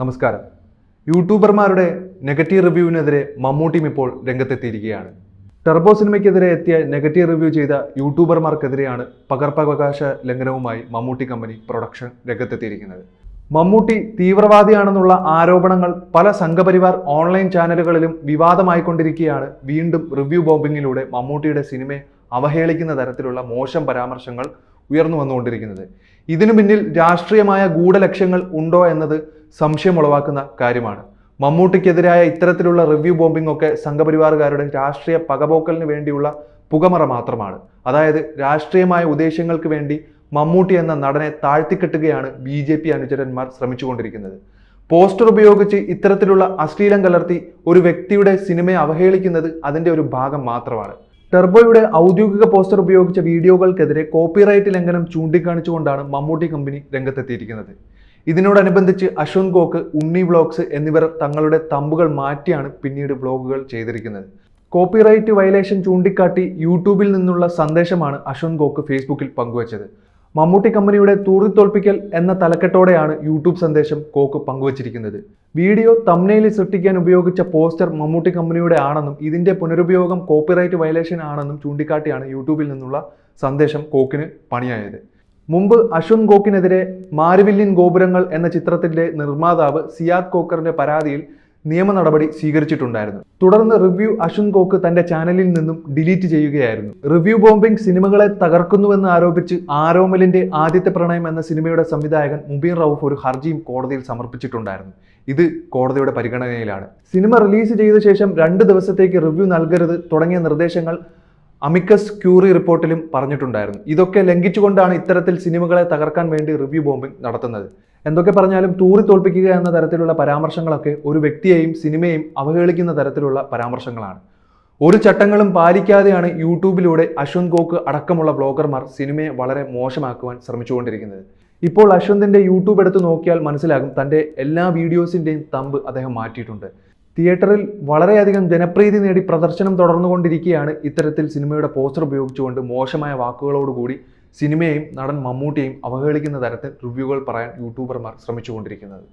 നമസ്കാരം. യൂട്യൂബർമാരുടെ നെഗറ്റീവ് റിവ്യൂവിനെതിരെ മമ്മൂട്ടിയും ഇപ്പോൾ രംഗത്തെത്തിയിരിക്കുകയാണ്. ടെർബോ സിനിമയ്ക്കെതിരെ എത്തിയ നെഗറ്റീവ് റിവ്യൂ ചെയ്ത യൂട്യൂബർമാർക്കെതിരെയാണ് പകർപ്പവകാശ ലംഘനവുമായി മമ്മൂട്ടി കമ്പനി പ്രൊഡക്ഷൻ രംഗത്തെത്തിയിരിക്കുന്നത്. മമ്മൂട്ടി തീവ്രവാദിയാണെന്നുള്ള ആരോപണങ്ങൾ പല സംഘപരിവാർ ഓൺലൈൻ ചാനലുകളിലും വിവാദമായിക്കൊണ്ടിരിക്കുകയാണ്. വീണ്ടും റിവ്യൂ ബോംബിങ്ങിലൂടെ മമ്മൂട്ടിയുടെ സിനിമയെ അവഹേളിക്കുന്ന തരത്തിലുള്ള മോശം പരാമർശങ്ങൾ ഉയർന്നു വന്നുകൊണ്ടിരിക്കുന്നത്. ഇതിനു പിന്നിൽ രാഷ്ട്രീയമായ ഗൂഢലക്ഷ്യങ്ങൾ ഉണ്ടോ എന്നത് സംശയമുളവാക്കുന്ന കാര്യമാണ്. മമ്മൂട്ടിക്കെതിരായ ഇത്തരത്തിലുള്ള റിവ്യൂ ബോംബിംഗ് ഒക്കെ സംഘപരിവാറുകാരുടെ രാഷ്ട്രീയ പകപോക്കലിന് വേണ്ടിയുള്ള പുകമറ മാത്രമാണ്. അതായത് രാഷ്ട്രീയമായ ഉദ്ദേശ്യങ്ങൾക്ക് വേണ്ടി മമ്മൂട്ടി എന്ന നടനെ താഴ്ത്തിക്കെട്ടുകയാണ് ബി ജെ പി അനുചരന്മാർ ശ്രമിച്ചുകൊണ്ടിരിക്കുന്നത്. പോസ്റ്റർ ഉപയോഗിച്ച് ഇത്തരത്തിലുള്ള അശ്ലീലം കലർത്തി ഒരു വ്യക്തിയുടെ സിനിമയെ അവഹേളിക്കുന്നത് അതിന്റെ ഒരു ഭാഗം മാത്രമാണ്. ടെർബോയുടെ ഔദ്യോഗിക പോസ്റ്റർ ഉപയോഗിച്ച വീഡിയോകൾക്കെതിരെ കോപ്പിറൈറ്റ് ലംഘനം ചൂണ്ടിക്കാണിച്ചുകൊണ്ടാണ് മമ്മൂട്ടി കമ്പനി രംഗത്തെത്തിയിരിക്കുന്നത്. ഇതിനോടനുബന്ധിച്ച് അശ്വന്ത് ഗോക്ക് ഉണ്ണി വ്ളോഗ്സ് എന്നിവർ തങ്ങളുടെ തമ്പുകൾ മാറ്റിയാണ് പിന്നീട് വ്ളോഗുകൾ ചെയ്തിരിക്കുന്നത്. കോപ്പിറൈറ്റ് വയലേഷൻ ചൂണ്ടിക്കാട്ടി യൂട്യൂബിൽ നിന്നുള്ള സന്ദേശമാണ് അശ്വന്ത് ഗോക്ക് ഫേസ്ബുക്കിൽ പങ്കുവച്ചത്. മമ്മൂട്ടി കമ്പനിയുടെ തൂറിത്തോൽപ്പിക്കൽ എന്ന തലക്കെട്ടോടെയാണ് യൂട്യൂബ് സന്ദേശം കോക്ക് പങ്കുവച്ചിരിക്കുന്നത്. വീഡിയോ തമ്നയിൽ സൃഷ്ടിക്കാൻ ഉപയോഗിച്ച പോസ്റ്റർ മമ്മൂട്ടി കമ്പനിയുടെ ആണെന്നും ഇതിന്റെ പുനരുപയോഗം കോപ്പിറൈറ്റ് വയലേഷൻ ആണെന്നും ചൂണ്ടിക്കാട്ടിയാണ് യൂട്യൂബിൽ നിന്നുള്ള സന്ദേശം കോക്കിന് പണിയായത്. മുമ്പ് അശ്വൻ കോക്കിനെതിരെ മാരുവില്യൻ ഗോപുരങ്ങൾ എന്ന ചിത്രത്തിന്റെ നിർമ്മാതാവ് സിയാദ് കോക്കറിന്റെ പരാതിയിൽ നിയമ നടപടി സ്വീകരിച്ചിട്ടുണ്ടായിരുന്നു. തുടർന്ന് റിവ്യൂ അശുൻ കോക്ക് തന്റെ ചാനലിൽ നിന്നും ഡിലീറ്റ് ചെയ്യുകയായിരുന്നു. റിവ്യൂ ബോംബിംഗ് സിനിമകളെ തകർക്കുന്നുവെന്ന് ആരോപിച്ച് ആരോമലിന്റെ ആദ്യത്തെ പ്രണയം എന്ന സിനിമയുടെ സംവിധായകൻ മുബീൻ റൌഫ് ഒരു ഹർജിയും കോടതിയിൽ സമർപ്പിച്ചിട്ടുണ്ടായിരുന്നു. ഇത് കോടതിയുടെ പരിഗണനയിലാണ്. സിനിമ റിലീസ് ചെയ്ത ശേഷം രണ്ട് ദിവസത്തേക്ക് റിവ്യൂ നൽകരുത് തുടങ്ങിയ നിർദ്ദേശങ്ങൾ അമിക്കസ് ക്യൂറി റിപ്പോർട്ടിലും പറഞ്ഞിട്ടുണ്ടായിരുന്നു. ഇതൊക്കെ ലംഘിച്ചുകൊണ്ടാണ് ഇത്തരത്തിൽ സിനിമകളെ തകർക്കാൻ വേണ്ടി റിവ്യൂ ബോംബിംഗ് നടത്തുന്നത്. എന്തൊക്കെ പറഞ്ഞാലും തൂറി തോൽപ്പിക്കുക എന്ന തരത്തിലുള്ള പരാമർശങ്ങളൊക്കെ ഒരു വ്യക്തിയെയും സിനിമയെയും അവഹേളിക്കുന്ന തരത്തിലുള്ള പരാമർശങ്ങളാണ്. ഒരു ചട്ടങ്ങളും പാലിക്കാതെയാണ് യൂട്യൂബിലൂടെ അശ്വന്ത് ഗോക്ക് അടക്കമുള്ള ബ്ലോഗർമാർ സിനിമയെ വളരെ മോശമാക്കുവാൻ ശ്രമിച്ചുകൊണ്ടിരിക്കുന്നത്. ഇപ്പോൾ അശ്വന്തിന്റെ യൂട്യൂബ് എടുത്ത് നോക്കിയാൽ മനസ്സിലാകും തന്റെ എല്ലാ വീഡിയോസിന്റെയും തമ്പ് അദ്ദേഹം മാറ്റിയിട്ടുണ്ട്. തിയേറ്ററിൽ വളരെയധികം ജനപ്രീതി നേടി പ്രദർശനം തുടർന്നുകൊണ്ടിരിക്കുകയാണ് ഇത്തരത്തിൽ സിനിമയുടെ പോസ്റ്റർ ഉപയോഗിച്ചുകൊണ്ട് മോശമായ വാക്കുകളോടുകൂടി സിനിമയെയും നടൻ മമ്മൂട്ടിയെയും അവഹേളിക്കുന്ന തരത്തിൽ റിവ്യൂകൾ പറയാൻ യൂട്യൂബർമാർ ശ്രമിച്ചുകൊണ്ടിരിക്കുന്നത്.